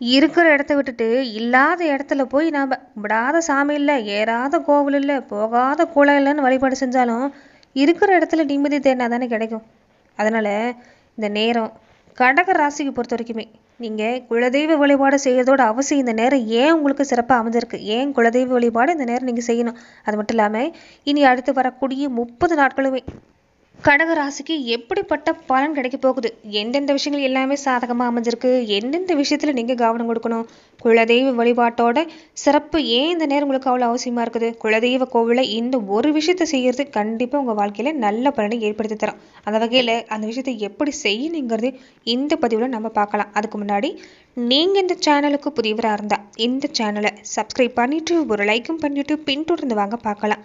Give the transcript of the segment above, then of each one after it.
இருக்கிற இடத்த விட்டுட்டு இல்லாத இடத்துல போய் நாம் விடாத சாமி இல்லை ஏறாத கோவில் இல்லை போகாத குளம் இல்லைன்னு வழிபாடு செஞ்சாலும் இருக்கிற இடத்துல நிம்மதி தேடினா தானே கிடைக்கும். அதனால் இந்த நேரம் கடக ராசிக்கு பொறுத்த வரைக்குமே நீங்கள் குலதெய்வ வழிபாடு செய்கிறதோட அவசியம் இந்த நேரம் ஏன் உங்களுக்கு சிறப்பாக அமைஞ்சிருக்கு? ஏன் குலதெய்வ வழிபாடு இந்த நேரம் நீங்கள் செய்யணும்? அது மட்டும் இல்லாமல் இனி அடுத்து வரக்கூடிய முப்பது நாட்களுமே கடகராசிக்கு எப்படிப்பட்ட பலன் கிடைக்க போகுது? எந்தெந்த விஷயங்கள் எல்லாமே சாதகமாக அமைஞ்சிருக்கு? எந்தெந்த விஷயத்தில் நீங்கள் கவனம் கொடுக்கணும்? குலதெய்வ வழிபாட்டோட சிறப்பு ஏன் இந்த நேரம் உங்களுக்கு அவ்வளோ அவசியமாக இருக்குது? குலதெய்வ கோவிலில் இந்த ஒரு விஷயத்தை செய்கிறது கண்டிப்பாக உங்கள் வாழ்க்கையில் நல்ல பலனை ஏற்படுத்தி தரும். அந்த வகையில் அந்த விஷயத்தை எப்படி செய்யணுங்கிறது இந்த பதிவில் நம்ம பார்க்கலாம். அதுக்கு முன்னாடி நீங்கள் இந்த சேனலுக்கு புதியவராக இருந்தால் இந்த சேனலை சப்ஸ்கிரைப் பண்ணிவிட்டு ஒரு லைக்கும் பண்ணிவிட்டு பின்தொடர்ந்து வாங்க பார்க்கலாம்.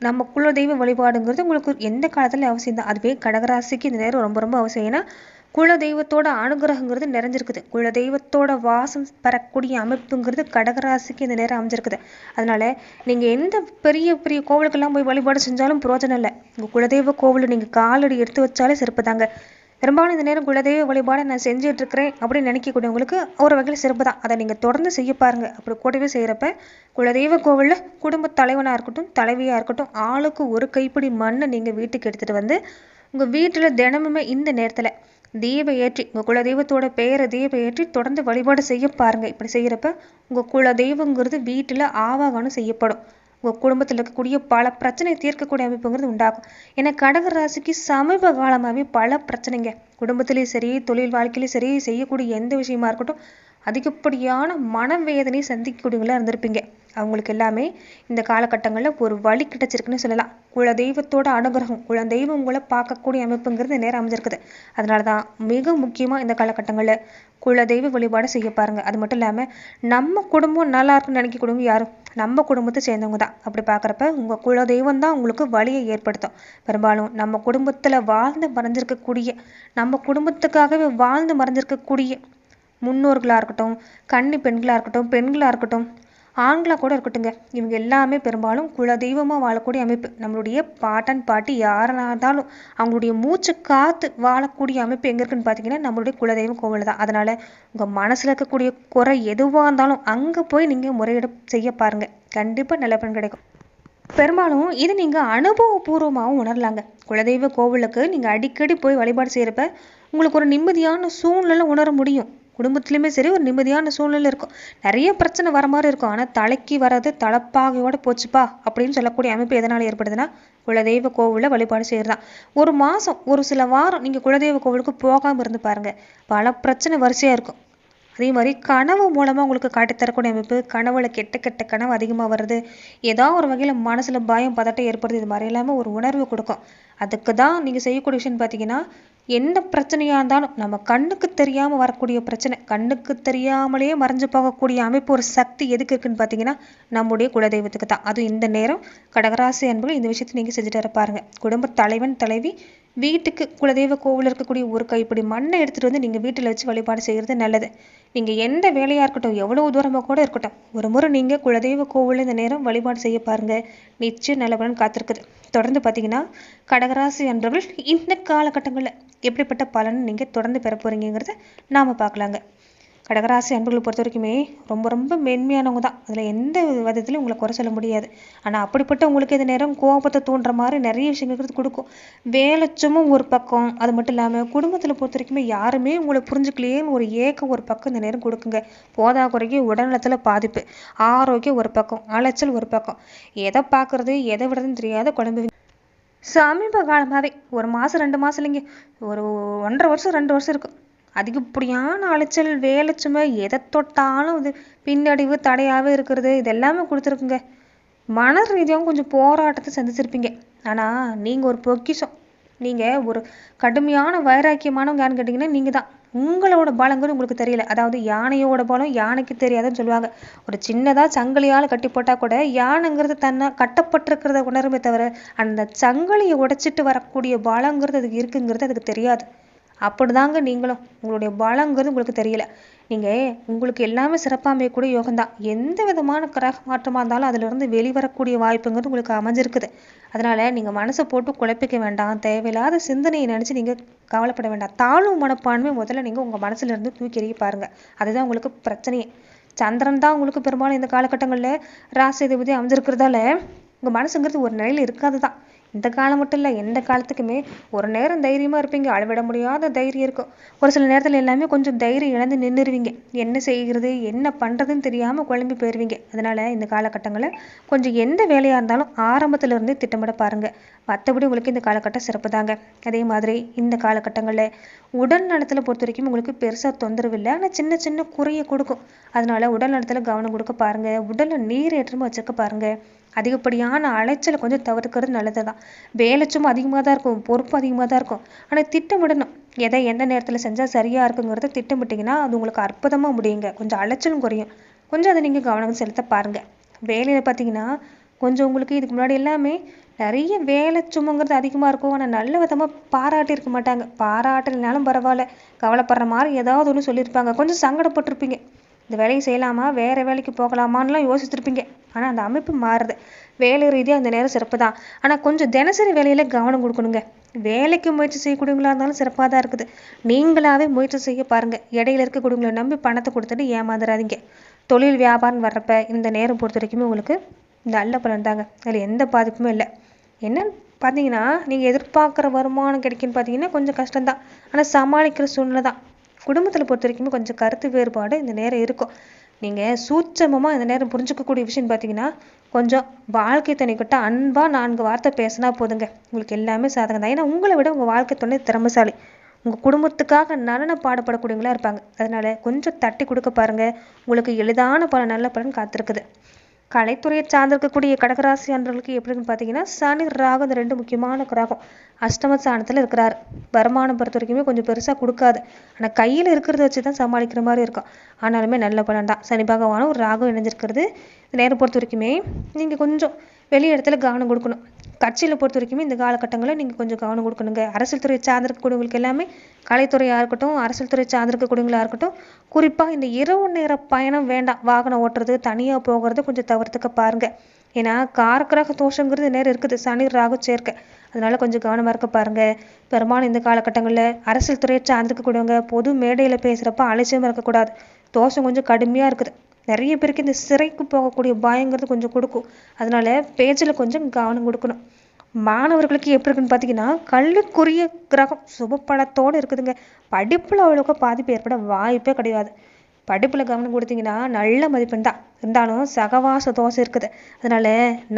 நம்ம குலதெய்வ வழிபாடுங்கிறது உங்களுக்கு எந்த காலத்துல அவசியம் தான் அதுவே கடகராசிக்கு இந்த நேரம் ரொம்ப ரொம்ப அவசியம். ஏன்னா குலதெய்வத்தோட அனுகிரகங்கிறது நிறைஞ்சிருக்குது. குல தெய்வத்தோட வாசம் பெறக்கூடிய அமைப்புங்கிறது கடகராசிக்கு இந்த நேரம் அமைஞ்சிருக்குது. அதனால நீங்க எந்த பெரிய பெரிய கோவிலுக்கெல்லாம் போய் வழிபாடு செஞ்சாலும் பிரயோஜனம் இல்லை. உங்க குலதெய்வ கோவிலை நீங்க காலடி எடுத்து வச்சாலே சிறப்பு தாங்க பெரும்பாலும் இந்த நேரம் குலதெய்வ வழிபாடு நான் செஞ்சுட்டு இருக்கிறேன் அப்படின்னு நினைக்கக்கூடியவங்களுக்கு ஒரு வகையில் சிறப்பு தான். அதை நீங்கள் தொடர்ந்து செய்ய பாருங்க. அப்படி கூடவே செய்கிறப்ப குலதெய்வ கோவிலில் குடும்ப தலைவனாக இருக்கட்டும் தலைவியாக இருக்கட்டும் ஆளுக்கு ஒரு கைப்பிடி மண்ணை நீங்கள் வீட்டுக்கு எடுத்துகிட்டு வந்து உங்கள் வீட்டில் தினமுமே இந்த நேரத்தில் தீப ஏற்றி உங்கள் குலதெய்வத்தோட பெயரை தீப ஏற்றி தொடர்ந்து வழிபாடு செய்ய பாருங்க. இப்படி செய்கிறப்ப உங்கள் குலதெய்வங்கிறது வீட்டில் ஆவாகனம் செய்யப்படும். உங்கள் குடும்பத்தில் இருக்கக்கூடிய பல பிரச்சனை தீர்க்கக்கூடிய அமைப்புங்கிறது உண்டாகும். ஏன்னா கடக ராசிக்கு சமீப காலமாகவே பல பிரச்சனைங்க. குடும்பத்திலையும் சரி தொழில் வாழ்க்கையிலையும் சரி செய்யக்கூடிய எந்த விஷயமா இருக்கட்டும் அதிகப்படியான மனவேதனை சந்திக்கக்கூடியவங்களா இருந்திருப்பீங்க. அவங்களுக்கு எல்லாமே இந்த காலகட்டங்களில் ஒரு வழி கிடைச்சிருக்குன்னு சொல்லலாம். குல தெய்வத்தோட அனுகிரகம் குல தெய்வம் உங்களை பார்க்கக்கூடிய அமைப்புங்கிறது நேரம் அமைஞ்சிருக்குது. அதனால தான் மிக முக்கியமாக இந்த காலகட்டங்களில் குல தெய்வ வழிபாடு செய்ய பாருங்கள் அது மட்டும் இல்லாமல் நம்ம குடும்பம் நல்லா இருக்குன்னு நினைக்கக்கூடியவங்க யாரும்? நம்ம குடும்பத்தை சேர்ந்தவங்க தான். அப்படி பார்க்குறப்ப உங்கள் குல தெய்வம் தான் உங்களுக்கு வழியை ஏற்படுத்தும். பெரும்பாலும் நம்ம குடும்பத்தில் வாழ்ந்து மறைஞ்சிருக்கக்கூடிய நம்ம குடும்பத்துக்காகவே வாழ்ந்து மறைஞ்சிருக்கக்கூடிய முன்னோர்களாக இருக்கட்டும் கன்னி பெண்களாக இருக்கட்டும் பெண்களாக இருக்கட்டும் ஆண்களாக கூட இருக்கட்டுங்க இவங்க எல்லாமே பெரும்பாலும் குலதெய்வமாக வாழக்கூடிய அமைப்பு. நம்மளுடைய பாட்டன் பாட்டி யாராக இருந்தாலும் அவங்களுடைய மூச்சு காத்து வாழக்கூடிய அமைப்பு எங்கே இருக்குன்னு பார்த்தீங்கன்னா நம்மளுடைய குலதெய்வம் கோவில் தான். அதனால் உங்கள் மனசில் இருக்கக்கூடிய குறை எதுவாக இருந்தாலும் அங்கே போய் நீங்கள் முறையிட செய்ய பாருங்கள் கண்டிப்பாக நல்ல பலன் கிடைக்கும். பெரும்பாலும் இது நீங்கள் அனுபவபூர்வமாகவும் உணரலாங்க. குலதெய்வ கோவிலுக்கு நீங்கள் அடிக்கடி போய் வழிபாடு செய்கிறப்ப உங்களுக்கு ஒரு நிம்மதியான சூழ்நிலை உணர முடியும். குடும்பத்துலேயுமே சரி ஒரு நிம்மதியான சூழ்நிலை இருக்கும். நிறைய பிரச்சனை வர மாதிரி இருக்கும். ஆனால் தலைக்கு வர்றது தலைப்பாகையோட போச்சுப்பா அப்படின்னு சொல்லக்கூடிய அமைப்பு எதனால் ஏற்படுதுன்னா குலதெய்வ கோவிலில் வழிபாடு செய்கிறதான் ஒரு மாதம் ஒரு சில வாரம் நீங்கள் குலதெய்வ கோவிலுக்கு போகாமல் இருந்து பாருங்கள் பல பிரச்சனை வரிசையாக இருக்கும். அதே மாதிரி கனவு மூலமாக உங்களுக்கு காட்டித்தரக்கூடிய அமைப்பு கனவுல கெட்ட கெட்ட கனவு அதிகமாக வருது ஏதோ ஒரு வகையில் மனசில் பயம் பதட்டம் ஏற்படுது இது மாதிரி இல்லாமல் ஒரு உணர்வு கொடுக்கும். அதுக்கு தான் நீங்கள் செய்யக்கூடிய விஷயம்னு பார்த்தீங்கன்னா எந்த பிரச்சனையாக இருந்தாலும் நம்ம கண்ணுக்கு தெரியாமல் வரக்கூடிய பிரச்சனை கண்ணுக்கு தெரியாமலே மறைஞ்சு போகக்கூடிய அமைப்பு ஒரு சக்தி எதுக்கு இருக்குன்னு பார்த்தீங்கன்னா நம்முடைய குலதெய்வத்துக்கு தான். அதுவும் இந்த நேரம் கடகராசி அன்புகள் இந்த விஷயத்தை நீங்கள் செஞ்சுட்டு வர பாருங்க. குடும்ப தலைவன் தலைவி வீட்டுக்கு குலதெய்வ கோவில் இருக்கக்கூடிய ஒரு கைப்பிடி மண்ணை எடுத்துகிட்டு வந்து நீங்கள் வீட்டில் வச்சு வழிபாடு செய்கிறது நல்லது. நீங்கள் எந்த வேலையாக இருக்கட்டும் எவ்வளோ தூரமாக கூட இருக்கட்டும் ஒரு முறை நீங்கள் குலதெய்வ கோவிலில் இந்த நேரம் வழிபாடு செய்ய பாருங்கள் நிச்சயம் நல்லபடன் காத்திருக்குது. தொடர்ந்து பார்த்தீங்கன்னா கடகராசி அன்பர்கள் இந்த காலகட்டங்களில் எப்படிப்பட்ட பலன் நீங்கள் தொடர்ந்து பெற போகிறீங்கிறத நாம் பார்க்கலாங்க. கடகராசி அன்புகளை பொறுத்த வரைக்குமே ரொம்ப ரொம்ப மென்மையானவங்க தான். அதில் எந்த விதத்துலையும் உங்களை குறை சொல்ல முடியாது. ஆனால் அப்படிப்பட்ட உங்களுக்கு இது நேரம் கோபத்தை தூண்டுற மாதிரி நிறைய விஷயங்கள் கொடுக்கும். வேலைச்சமும் ஒரு பக்கம். அது மட்டும் இல்லாமல் குடும்பத்தில் பொறுத்த வரைக்குமே யாருமே உங்களை புரிஞ்சுக்கலையேன்னு ஒரு ஏக்கம் ஒரு பக்கம் இந்த நேரம் கொடுக்குங்க. போதா குறைக்கு உடல்நலத்தில் பாதிப்பு. ஆரோக்கியம் ஒரு பக்கம். அலைச்சல் ஒரு பக்கம். எதை பார்க்குறது எதை விடுறதுன்னு தெரியாத குழம்பு சமீப காலமாகவே ஒரு மாதம் ரெண்டு மாதம் இல்லைங்க. ஒரு ஒன்றரை வருஷம் ரெண்டு வருஷம் இருக்கும். அதிகப்படியான அலைச்சல் வேலை சுமை எதை தொட்டாலும் இது பின்னடைவு தடையாகவே இருக்கிறது. இது எல்லாமே கொடுத்துருக்குங்க. மன ரீதியாகவும் கொஞ்சம் போராட்டத்தை சந்திச்சிருப்பீங்க. ஆனால் நீங்கள் ஒரு பொக்கிஷம். நீங்கள் ஒரு கடுமையான வைராக்கியமானவங்க கேட்டிங்கன்னா நீங்கள் தான் உங்களோட பலங்கிறது உங்களுக்கு தெரியல. அதாவது யானையோட பலம் யானைக்கு தெரியாதுன்னு சொல்லுவாங்க. ஒரு சின்னதாக சங்கிலியால் கட்டி போட்டால் கூட யானைங்கிறது தன்னை கட்டப்பட்டிருக்கிறத உணருமே தவிர அந்த சங்கிலியை உடைச்சிட்டு வரக்கூடிய பலங்கிறது அதுக்கு இருக்குங்கிறது அதுக்கு தெரியாது. அப்படிதாங்க நீங்களும். உங்களுடைய பலங்கிறது உங்களுக்கு தெரியல. நீங்கள் உங்களுக்கு எல்லாமே சிறப்பாக அமையக்கூடிய யோகம்தான். எந்த விதமான கிரக மாற்றமாக இருந்தாலும் அதிலிருந்து வெளிவரக்கூடிய வாய்ப்புங்கிறது உங்களுக்கு அமைஞ்சிருக்குது. அதனால் நீங்கள் மனசை போட்டு குழப்பிக்க வேண்டாம். தேவையில்லாத சிந்தனையை நினச்சி நீங்கள் கவலைப்பட வேண்டாம். தாழ்வு மனப்பான்மை முதல்ல நீங்கள் உங்கள் மனசுலேருந்து தூக்கி எறிய பாருங்கள் அதுதான் உங்களுக்கு பிரச்சனையே. சந்திரன் தான் உங்களுக்கு பெரும்பாலும் இந்த காலகட்டங்களில் ராசிதிபதி அமைஞ்சிருக்கிறதால உங்கள் மனசுங்கிறது ஒரு நிலையில் இருக்காது தான் இந்த காலம் மட்டும் இல்லை எந்த காலத்துக்குமே ஒரு நேரம் தைரியமாக இருப்பீங்க. அளவிட முடியாத தைரியம் இருக்கும். ஒரு சில நேரத்தில் எல்லாமே கொஞ்சம் தைரியம் இழந்து நின்றுருவீங்க என்ன செய்கிறது என்ன பண்ணுறதுன்னு தெரியாமல் குழம்பி போயிடுவீங்க அதனால் இந்த காலகட்டங்களில் கொஞ்சம் எந்த வேலையாக இருந்தாலும் ஆரம்பத்தில் இருந்தே திட்டமிட பாருங்கள் மற்றபடி உங்களுக்கு இந்த காலகட்டம் சிறப்பு தாங்க. அதே மாதிரி இந்த காலகட்டங்களில் உடல் நலத்தில் பொறுத்த வரைக்கும் உங்களுக்கு பெருசாக தொந்தரவு இல்லை. ஆனால் சின்ன சின்ன குறையை கொடுக்கும். அதனால உடல் நலத்தில் கவனம் கொடுக்க பாருங்கள் உடலில் நீர் ஏற்றமாக வச்சுக்க பாருங்கள் அதிகப்படியான அலைச்சலை கொஞ்சம் தவிர்க்கிறது நல்லது தான் வேலை சும்மா அதிகமாக தான் இருக்கும் பொறுப்பு அதிகமாக தான் இருக்கும். ஆனால் திட்டமிடணும். எதை எந்த நேரத்தில் செஞ்சால் சரியாக இருக்குங்கிறத திட்டமிட்டிங்கன்னா அது உங்களுக்கு அற்புதமாக முடியுங்க. கொஞ்சம் அலைச்சலும் குறையும். கொஞ்சம் அதை நீங்கள் கவனம் செலுத்த பாருங்கள் வேலையில் பார்த்தீங்கன்னா கொஞ்சம் உங்களுக்கு இதுக்கு முன்னாடி எல்லாமே நிறைய வேலை சுமங்கிறது அதிகமாக இருக்கும். ஆனால் நல்ல விதமாக பாராட்டி இருக்க மாட்டாங்க. பாராட்டலைனாலும் பரவாயில்ல. கவலைப்படுற மாதிரி ஏதாவது ஒன்று சொல்லியிருப்பாங்க. கொஞ்சம் சங்கடப்பட்டிருப்பீங்க. இந்த வேலையை செய்யலாமா? வேறு வேலைக்கு போகலாமான்லாம் யோசிச்சிருப்பீங்க. ஆனால் அந்த அமைப்பு மாறுது. வேலை ரீதியாக அந்த நேரம் சிறப்பு தான் ஆனால் கொஞ்சம் தினசரி வேலையில் கவனம் கொடுக்கணுங்க. வேலைக்கு முயற்சி செய்யக்கூடியவங்களா இருந்தாலும் சிறப்பாக தான் இருக்குது. நீங்களாவே முயற்சி செய்ய பாருங்கள் இடையில இருக்கக்கூடியவங்களை நம்பி பணத்தை கொடுத்துட்டு ஏமாந்துடாதீங்க தொழில் வியாபாரம் வர்றப்ப இந்த நேரம் பொறுத்த வரைக்குமே உங்களுக்கு நல்ல பலன் தாங்க. அதில் எந்த பாதிப்புமே இல்லை. என்னன்னு பார்த்தீங்கன்னா நீங்கள் எதிர்பார்க்குற வருமானம் கிடைக்குன்னு பார்த்தீங்கன்னா கொஞ்சம் கஷ்டம்தான். ஆனால் சமாளிக்கிற சூழ்நிலை தான் குடும்பத்தில் பொறுத்த வரைக்குமே கொஞ்சம் கருத்து வேறுபாடு இந்த நேரம் இருக்கும். நீங்கள் சூட்சமமாக இந்த நேரம் புரிஞ்சுக்கக்கூடிய விஷயம் பார்த்தீங்கன்னா கொஞ்சம் வாழ்க்கை துணைக்கிட்ட அன்பாக நான்கு வார்த்தை பேசினா போதுங்க. உங்களுக்கு எல்லாமே சாதகம் தான். ஏன்னா உங்களை விட உங்கள் வாழ்க்கை துணை திறமைசாலி. உங்கள் குடும்பத்துக்காக நலன பாடுபடக்கூடியவங்களா இருப்பாங்க. அதனால கொஞ்சம் தட்டி கொடுக்க பாருங்கள் உங்களுக்கு எளிதான பல நல்ல பலன் காத்திருக்குது. கலைத்துறையை சார்ந்திருக்கக்கூடிய கடகராசி அன்றர்களுக்கு எப்படின்னு பார்த்தீங்கன்னா சனி ராகு இந்த ரெண்டு முக்கியமான கிரகம். அஷ்டம ஸ்தானத்தில் இருக்கிறாரு. வருமானம் பொறுத்த வரைக்குமே கொஞ்சம் பெருசாக கொடுக்காது. ஆனால் கையில் இருக்கிறத வச்சு தான் சமாளிக்கிற மாதிரி இருக்கும். ஆனாலுமே நல்ல பலன் தான் சனி பகவானும் ஒரு ராகு இணைஞ்சிருக்கிறது. நேரம் பொறுத்த வரைக்குமே நீங்கள் கொஞ்சம் வெளி இடத்துல கவனம் கொடுக்கணும். கட்சியில் பொறுத்த வரைக்குமே இந்த காலகட்டங்களில் நீங்கள் கொஞ்சம் கவனம் கொடுக்கணுங்க. அரசியல் துறை சார்ந்திருக்கக்கூடியவங்களுக்கு எல்லாமே கலைத்துறையாக இருக்கட்டும் அரசியல் துறை சார்ந்திருக்கக்கூடியவங்களாக இருக்கட்டும் குறிப்பாக இந்த இரவு நேர பயணம் வேண்டாம். வாகனம் ஓட்டுறது தனியாக போகிறது கொஞ்சம் தவிர்த்துக்க பாருங்கள் ஏன்னா காரக்கிரக தோஷங்கிறது நேரம் இருக்குது. சனி ராகு சேர்க்கை. அதனால கொஞ்சம் கவனமாக இருக்க பாருங்க. பெரும்பாலும் இந்த காலகட்டங்களில் அரசியல் துறையை சார்ந்திருக்கக்கூடியவங்க பொது மேடையில் பேசுகிறப்ப அலட்சியமாக இருக்கக்கூடாது. தோஷம் கொஞ்சம் கடுமையாக இருக்குது. நிறைய பேருக்கு இந்த சிறைக்கு போகக்கூடிய பயங்கிறது கொஞ்சம் கொடுக்கும். அதனால பேச்சில் கொஞ்சம் கவனம் கொடுக்கணும். மாணவர்களுக்கு எப்படி இருக்குன்னு பார்த்தீங்கன்னா கல்விக்குரிய கிரகம் சுபப்பலத்தோடு இருக்குதுங்க. படிப்பில் அவ்வளோக்கா பாதிப்பு ஏற்பட வாய்ப்பே கிடையாது. படிப்பில் கவனம் கொடுத்தீங்கன்னா நல்ல மதிப்பெண் தான் இருந்தாலும் சகவாச தோசை இருக்குது. அதனால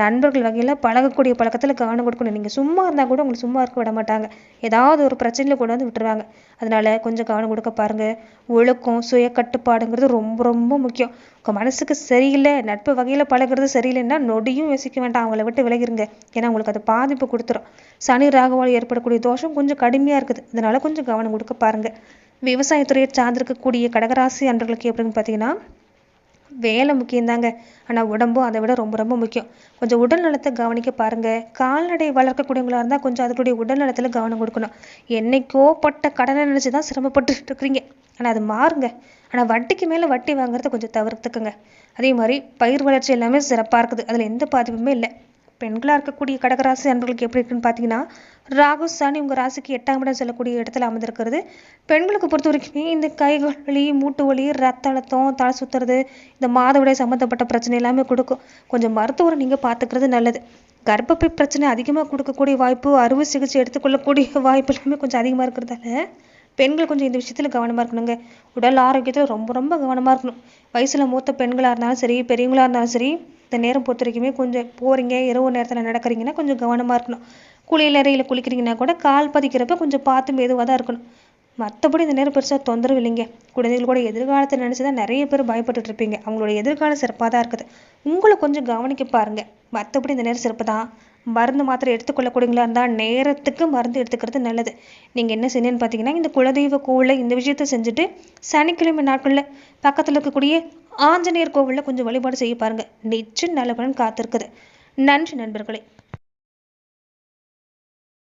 நண்பர்கள் வகையில் பழகக்கூடிய பழக்கத்தில் கவனம் கொடுக்கணும். நீங்கள் சும்மா இருந்தால் கூட உங்களுக்கு சும்மா இருக்க விட மாட்டாங்க. ஏதாவது ஒரு பிரச்சனையில் கொண்டு வந்து விட்டுருவாங்க. அதனால கொஞ்சம் கவனம் கொடுக்க பாருங்கள் ஒழுக்கம் சுய கட்டுப்பாடுங்கிறது ரொம்ப ரொம்ப முக்கியம். உங்கள் மனசுக்கு சரியில்லை நட்பு வகையில் பழகிறது சரியில்லைன்னா நொடியும் யோசிக்க வேண்டாம். அவங்கள விட்டு விலகிருங்க. ஏன்னா உங்களுக்கு அது பாதிப்பு கொடுத்துரும். சனி ராகுவால் ஏற்படக்கூடிய தோஷம் கொஞ்சம் கடுமையாக இருக்குது. அதனால கொஞ்சம் கவனம் கொடுக்க பாருங்கள் விவசாயத்துறையை சார்ந்திருக்கக்கூடிய கடகராசி அன்றர்களுக்கு எப்படின்னு பார்த்தீங்கன்னா வேலை முக்கியம்தாங்க. ஆனால் உடம்பும் அதை விட ரொம்ப ரொம்ப முக்கியம். கொஞ்சம் உடல் நலத்தை கவனிக்க பாருங்கள் கால்நடை வளர்க்கக்கூடியவங்களாக இருந்தால் கொஞ்சம் அதுக்குடைய உடல் நலத்தில் கவனம் கொடுக்கணும். என்னைக்கோ பட்ட கடனை நினச்சி தான் சிரமப்பட்டுட்டு இருக்கிறீங்க. ஆனால் அது மாறுங்க. ஆனால் வட்டிக்கு மேலே வட்டி வாங்குறத கொஞ்சம் தவிர்த்துக்குங்க. அதே மாதிரி பயிர் வளர்ச்சி எல்லாமே சிறப்பாக இருக்குது. அதில் எந்த பாதிப்புமே இல்லை. பெண்களாக இருக்கக்கூடிய கடகராசி அன்பர்களுக்கு எப்படி இருக்குன்னு பார்த்தீங்கன்னா ராகு சனி உங்கள் ராசிக்கு எட்டாம் இடம் செல்லக்கூடிய இடத்துல அமர்ந்திருக்கிறது. பெண்களுக்கு பொறுத்த வரைக்குமே இந்த கைகள் வலி மூட்டு வலி ரத்த அழுத்தம் தலை சுத்துறது இந்த மாதவிடை சம்மந்தப்பட்ட பிரச்சனை எல்லாமே கொடுக்கும். கொஞ்சம் மருத்துவரை நீங்கள் பார்த்துக்கிறது நல்லது. கர்ப்பப்பை பிரச்சனை அதிகமாக கொடுக்கக்கூடிய வாய்ப்பு அறுவை சிகிச்சை எடுத்துக்கொள்ளக்கூடிய வாய்ப்பு எல்லாமே கொஞ்சம் அதிகமாக இருக்கிறதால பெண்கள் கொஞ்சம் இந்த விஷயத்தில் கவனமாக இருக்கணுங்க. உடல் ஆரோக்கியத்தில் ரொம்ப ரொம்ப கவனமாக இருக்கணும். வயசில் மூத்த பெண்களாக இருந்தாலும் சரி பெரியவங்களாக இருந்தாலும் சரி இந்த நேரம் பொறுத்த வரைக்குமே கொஞ்சம் போகிறீங்க இரவு நேரத்தில் நடக்கிறீங்கன்னா கொஞ்சம் கவனமாக இருக்கணும். குளியலறையில் குளிக்கிறீங்கன்னா கூட கால் பதிக்கிறப்ப கொஞ்சம் பார்த்து மெதுவாக தான் இருக்கணும். மற்றபடி இந்த நேரம் பெருசாக தொந்தரவு இல்லைங்க. குழந்தைகள் கூட எதிர்காலத்தை நினச்சி தான் நிறைய பேர் பயப்பட்டுட்டு இருப்பீங்க. அவங்களோட எதிர்காலம் சிறப்பாக தான் இருக்குது. உங்களை கொஞ்சம் கவனிக்க பாருங்கள் மற்றபடி இந்த நேரம் சிறப்பு தான். மருந்து மாத்திரை எடுத்துக்கொள்ளக்கூடியங்களா இருந்தால் நேரத்துக்கு மருந்து எடுத்துக்கிறது நல்லது. நீங்கள் என்ன செய்யணும்னு பார்த்தீங்கன்னா இந்த குலதெய்வ கோவிலில் இந்த விஷயத்த செஞ்சுட்டு சனிக்கிழமை நாட்களில் பக்கத்தில் இருக்கக்கூடிய ஆஞ்சநேயர் கோவிலில் கொஞ்சம் வழிபாடு செய்ய பாருங்கள் நிச்சயம் நல்ல பலன் காத்திருக்குது. நன்றி நண்பர்களே.